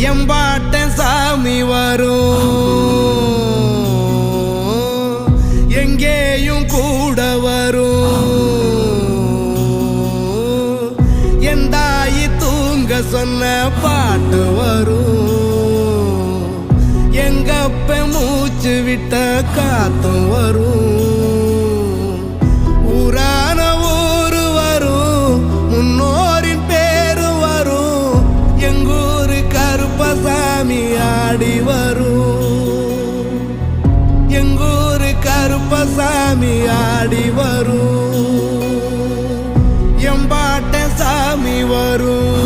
எம்பாட்டன் சாமி வரும். எங்கேயும் கூட வரும். என் தாயி தூங்க சொன்ன பாட்டு வரும். எங்கப்ப மூச்சு விட்ட காத்தும் வரும். சாமி ஆடி வரும். எங்கூரு கருப்பசாமி ஆடி வரும். எம்பாட்ட சாமி வரும்.